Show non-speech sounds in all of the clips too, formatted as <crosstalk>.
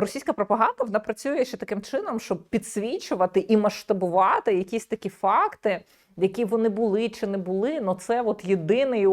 російська пропаганда вона працює ще таким чином, щоб підсвічувати і масштабувати якісь такі факти. Які вони були чи не були, ну це от єдиний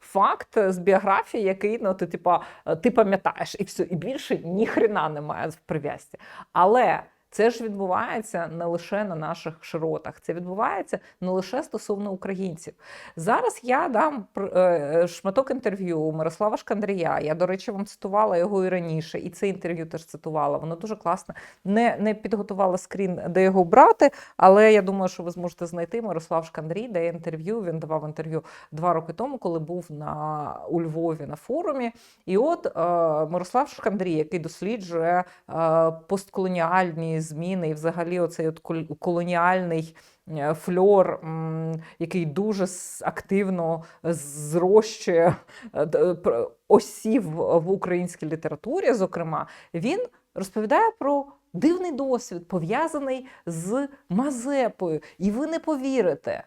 факт з біографії, який ну ти типа е, ти пам'ятаєш, і все, і більше ніхрена немає в прив'язці. Але це ж відбувається не лише на наших широтах, це відбувається не лише стосовно українців. Зараз я дам е, шматок інтерв'ю Мирослава Шкандрія. Я, до речі, вам цитувала його і раніше, і це інтерв'ю теж цитувала. Воно дуже класне. Не, не підготувала скрін, де його брати, але я думаю, що ви зможете знайти Мирослав Шкандрій, де інтерв'ю. Він давав інтерв'ю два роки тому, коли був на у Львові на форумі. І от е, Мирослав Шкандрій, який досліджує е, постколоніальні зміни, і взагалі оцей от колоніальний е, фльор, який дуже активно зрощує е, пр- осів в українській літературі. Зокрема, він розповідає про дивний досвід, пов'язаний з Мазепою. І ви не повірите.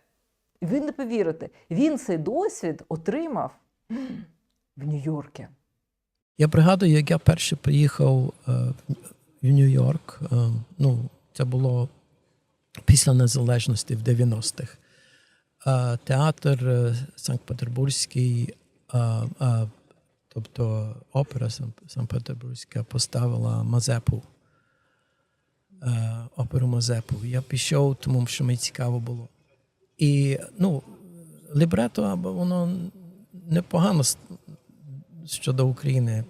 Ви не повірите, він цей досвід отримав в Нью-Йорку. Я пригадую, як я перше приїхав е, в Нью-Йорк. Е, ну, це було після незалежності в 90-х. Е, театр е, Санкт-Петербурзький, тобто опера Санкт-Петербурзька поставила Мазепу. Оперу Мазепу. Я пішов, тому що мені цікаво було. І ну, лібрето, або воно непогано щодо України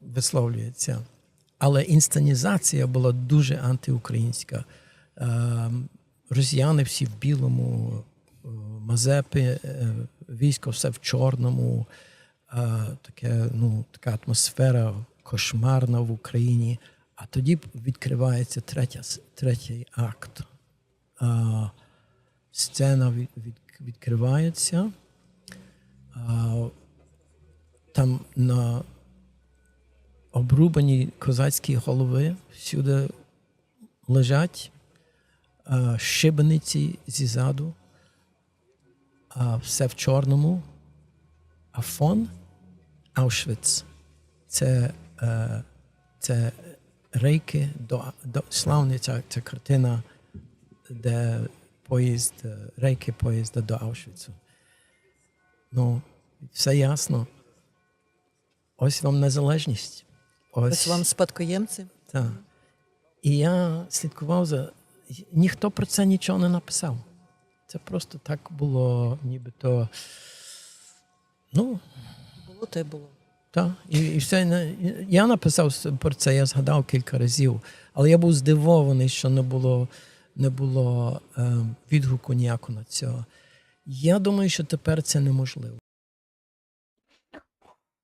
висловлюється. Але інсценізація була дуже антиукраїнська. Е, Росіяни всі в білому, е, Мазепи, е, військо все в чорному, таке, ну, така атмосфера кошмарна в Україні. А тоді відкривається третя, третій акт. Сцена від, від, відкривається. Там на обрубані козацькі голови всюди лежать е, шибениці зізаду, все в чорному, а фон Аушвіц. Це, е, це рейки до, до славна ця, ця картина, де поїзд, е, рейки поїзда до Аушвіцу. Ну, все ясно. Ось вам незалежність. Ось вам спадкоємці. Так. І я слідкував за. Ніхто про це нічого не написав. Це просто так було, нібито. Ну, Було те було. так. І, і все. Я написав про це, я згадав кілька разів, але я був здивований, що не було, не було е, відгуку ніякого на цього. Я думаю, що тепер це неможливо.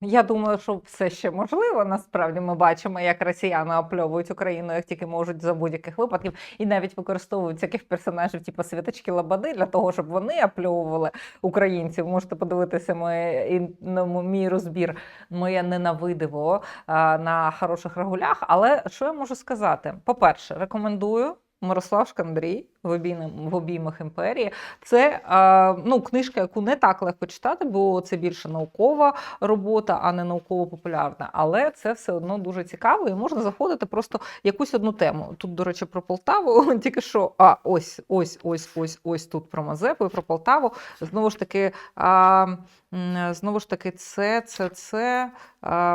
Я думаю, що все ще можливо. Насправді ми бачимо, як росіяни опльовують Україну, як тільки можуть за будь-яких випадків, і навіть використовують таких персонажів, типу Святочки Лободи, для того, щоб вони опльовували українців. Можете подивитися моє, ін- на мій розбір, моє ненавидиво на хороших регулях. Але що я можу сказати? По-перше, рекомендую. Мирослав Шкандрій в обіймах, в обіймах імперії. Це ну, книжка, яку не так легко читати, бо це більше наукова робота, а не науково-популярна. Але це все одно дуже цікаво, і можна заходити просто якусь одну тему. Тут, до речі, про Полтаву, <laughs> тільки що а ось, ось, ось, ось, ось тут про Мазепу і про Полтаву. Знову ж таки, а, знову ж таки, це, це, це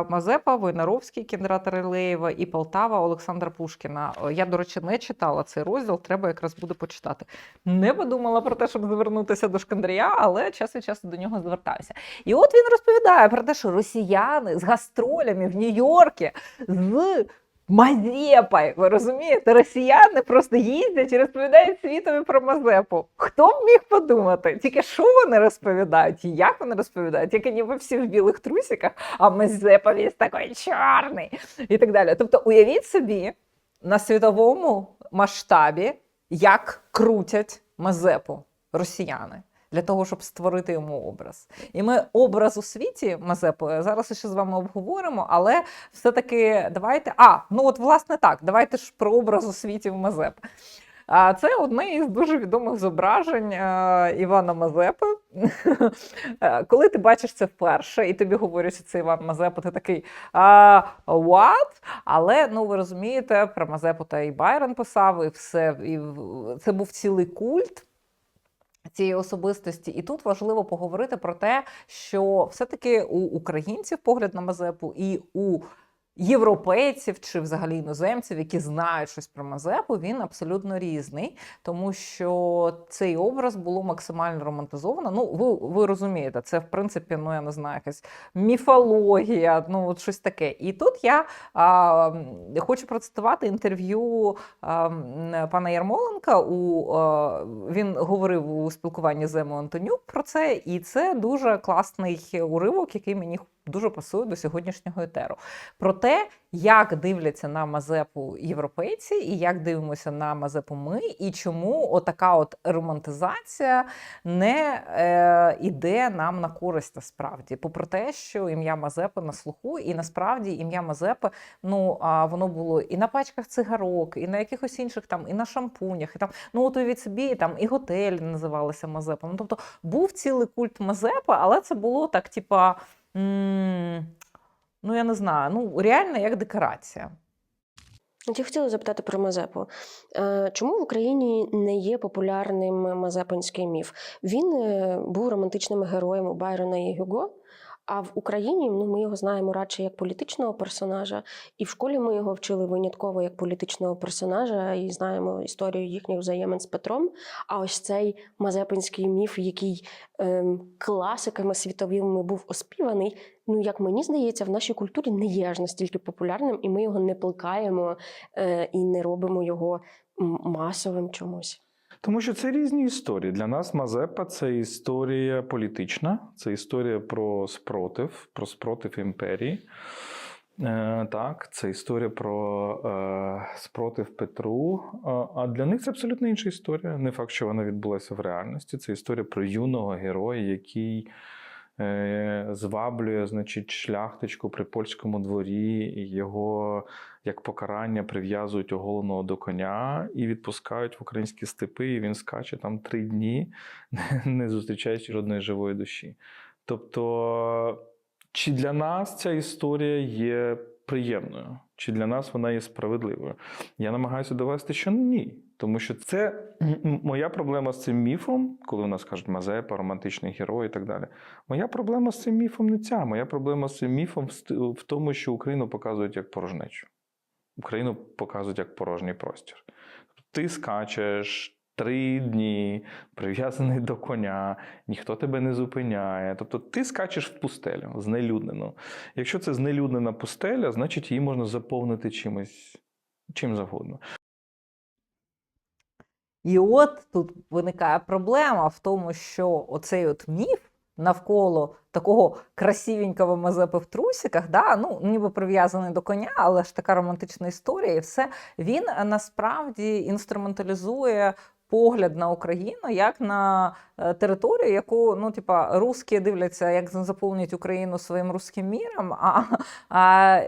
Мазепа, Войнаровський, Кіндрата Релеєва і Полтава Олександра Пушкіна. Я, до речі, не читала цей розділ, треба якраз буде почитати. Не подумала про те, щоб звернутися до Шкандрія, але час від часу до нього звертаюся. І от він розповідає про те, що росіяни з гастролями в Нью-Йоркі з Мазепою, ви розумієте, росіяни просто їздять і розповідають світові про Мазепу. Хто б міг подумати? Тільки що вони розповідають, і як вони розповідають, як ніби всі в білих трусиках, а Мазепа весь такий чорний і так далі. Тобто, уявіть собі на світовому масштабі, як крутять Мазепу росіяни. Для того, щоб створити йому образ. І ми образ у світі Мазепи зараз ще з вами обговоримо, але все-таки давайте. А, ну от власне так, давайте ж про образ у світі в Мазепи. А це одне із дуже відомих зображень е, Івана Мазепи. <laughs> Е, Коли ти бачиш це вперше, і тобі говорять, що це Іван Мазепа, ти такий а, what? Але ну ви розумієте, про Мазепу та і Байрон писав, і все, і це був цілий культ. Цієї особистості, і тут важливо поговорити про те, що все-таки у українців погляд на Мазепу і у європейців чи взагалі іноземців, які знають щось про Мазепу, він абсолютно різний, тому що цей образ було максимально романтизовано. Ну, ви, ви розумієте, це в принципі, ну я не знаю, якась міфологія, ну от щось таке. І тут я а, хочу процитувати інтерв'ю пана Ярмоленка. У а, він говорив у спілкуванні з Емою Антонюк про це, і це дуже класний уривок, який мені дуже пасує до сьогоднішнього етеру. Про те, як дивляться на Мазепу європейці, і як дивимося на Мазепу ми, і чому отака от романтизація не е, іде нам на користь насправді. Попри те, що ім'я Мазепи на слуху, і насправді ім'я Мазепи, ну а воно було і на пачках цигарок, і на якихось інших там, і на шампунях, і там, ну от уявіть собі, там і готель називалися Мазепа. Ну тобто був цілий культ Мазепи, але це було так, типа. Ну, я не знаю, ну реально як декорація. Я хотіла запитати про Мазепу. Е, Чому в Україні не є популярним мазепинський міф? Він е, був романтичним героєм у Байрона і Гюго. А в Україні ну, ми його знаємо радше як політичного персонажа, і в школі ми його вчили винятково як політичного персонажа і знаємо історію їхніх взаємин з Петром. А ось цей мазепинський міф, який ем, класиками світовими був оспіваний, ну як мені здається, в нашій культурі не є аж настільки популярним, і ми його не плекаємо е, і не робимо його масовим чомусь. Тому що це різні історії. Для нас Мазепа це історія політична, це історія про спротив, про спротив імперії. Е, так, це історія про е, спротив Петру. А, а для них це абсолютно інша історія. Не факт, що вона відбулася в реальності. Це історія про юного героя, який е, зваблює, значить, шляхтичку при польському дворі, його як покарання прив'язують оголеного до коня і відпускають в українські степи, і він скаче там три дні, <laughs> не зустрічаючи жодної живої душі. Тобто, чи для нас ця історія є приємною, чи для нас вона є справедливою? Я намагаюся довести, що ні. Тому що це моя проблема з цим міфом, коли у нас кажуть Мазепа, романтичний герой і так далі. Моя проблема з цим міфом не ця. Моя проблема з цим міфом в тому, що Україну показують як порожнечу. Україну показують як порожній простір. Тобто Ти скачеш три дні, прив'язаний до коня, ніхто тебе не зупиняє. Тобто ти скачеш в пустелю, знелюднену. Якщо це знелюднена пустеля, значить її можна заповнити чимось, чим завгодно. І от тут виникає проблема в тому, що оцей от міф навколо такого красивенького Мазепи в трусиках, да, ну ніби прив'язаний до коня, але ж така романтична історія, і все він е, насправді інструменталізує. Погляд на Україну як на е, територію, яку ну типа русські дивляться, як заповнюють Україну своїм руським міром. А, а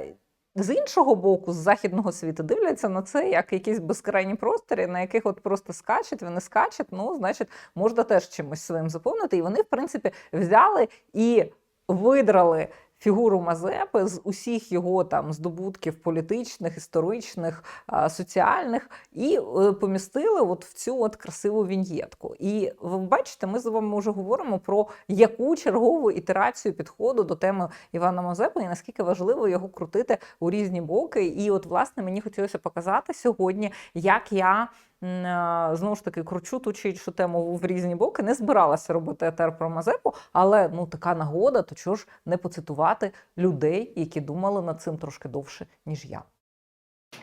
з іншого боку, з західного світу дивляться на це як якісь безкрайні простори, на яких от просто скачуть, вони скачуть, ну, значить, можна теж чимось своїм заповнити. І вони, в принципі, взяли і видрали фігуру Мазепи з усіх його там здобутків політичних, історичних, соціальних, і е, помістили от в цю от красиву віньєтку. І ви бачите, ми з вами вже говоримо про яку чергову ітерацію підходу до теми Івана Мазепи і наскільки важливо його крутити у різні боки. І от, власне, мені хотілося показати сьогодні, як я. Знову ж таки, кручу ту чи іншу тему в різні боки. Не збиралася робити етер про Мазепу, але ну така нагода, то чого ж не поцитувати людей, які думали над цим трошки довше, ніж я.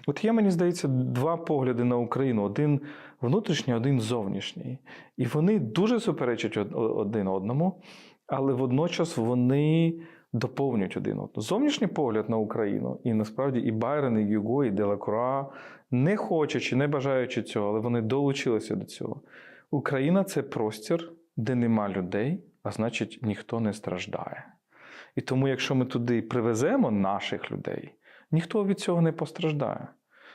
От є, мені здається, два погляди на Україну: один внутрішній, один зовнішній. І вони дуже суперечать один одному, але водночас вони доповнюють один одного. Зовнішній погляд на Україну, і насправді і Байрон, і Юго, і Делакруа, не хочучи, не бажаючи цього, але вони долучилися до цього. Україна це простір, де нема людей, а значить, ніхто не страждає. І тому, якщо ми туди привеземо наших людей, ніхто від цього не постраждає.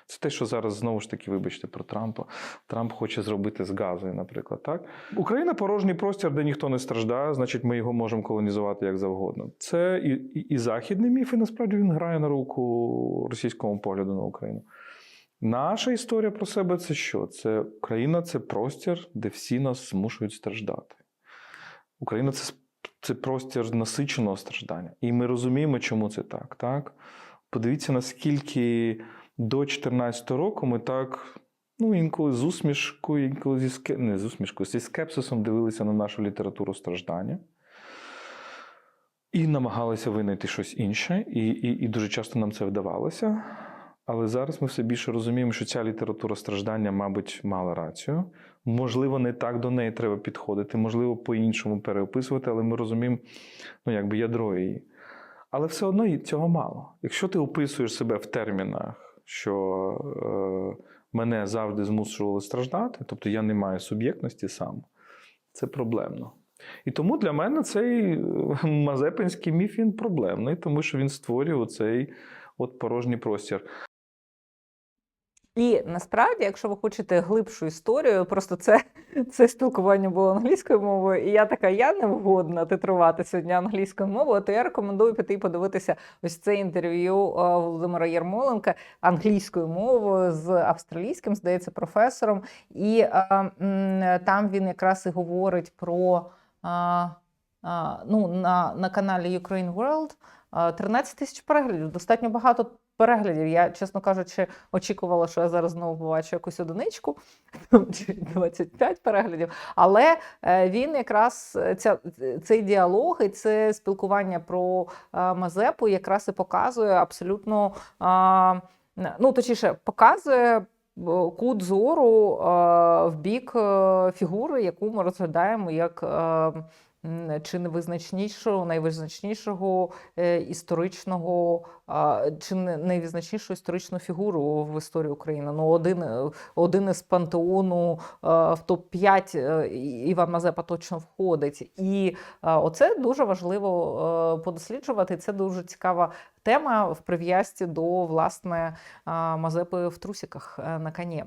Це те, що зараз знову ж таки, вибачте, про Трампа. Трамп хоче зробити з Газою, наприклад. Так? Україна порожній простір, де ніхто не страждає, значить, ми його можемо колонізувати як завгодно. Це і, і, і західний міф, і насправді він грає на руку російському погляду на Україну. Наша історія про себе це що? Це Україна це простір, де всі нас змушують страждати. Україна це, це простір насиченого страждання. І ми розуміємо, чому це так. так? Подивіться, наскільки до 2014 року ми так, ну, інколи з усмішкою, інколи зі ске... не з усмішкою, зі скепсисом дивилися на нашу літературу страждання. І намагалися винайти щось інше, і, і, і дуже часто нам це вдавалося. Але зараз ми все більше розуміємо, що ця література страждання, мабуть, мала рацію. Можливо, не так до неї треба підходити, можливо, по-іншому переописувати, але ми розуміємо, ну, якби ядро її. Але все одно цього мало. Якщо ти описуєш себе в термінах, що е, мене завжди змушували страждати, тобто я не маю суб'єктності сам, це проблемно. І тому для мене цей е, мазепинський міф він проблемний, тому що він створює оцей от порожній простір. І насправді, якщо ви хочете глибшу історію, просто це, це спілкування було англійською мовою, і я така, я не вгодна титрувати сьогодні англійською мовою, то я рекомендую піти і подивитися ось це інтерв'ю е, Володимира Єрмоленка англійською мовою з австралійським, здається, професором. І е, м, там він якраз і говорить про е, е, ну, на, на каналі Ukraine World е, 13 тисяч переглядів, достатньо багато переглядів. Я, чесно кажучи, очікувала, що я зараз знову побачу якусь одиничку, <laughs> чи 25 переглядів. Але е, він якраз е, ця, цей діалог і це спілкування про е, Мазепу якраз і показує абсолютно, е, ну точніше, показує. е, Кут зору е, в бік е, фігури, яку ми розглядаємо як е, чи не визначнішого, найвизначнішого е, історичного чи найвизначнішу історичну фігуру в історії України. Ну, один, е, один із пантеону в топ-5 е, Іван Мазепа точно входить. І оце дуже важливо подосліджувати. Це дуже цікава тема в прив'язці до власне Мазепи в трусіках на коні.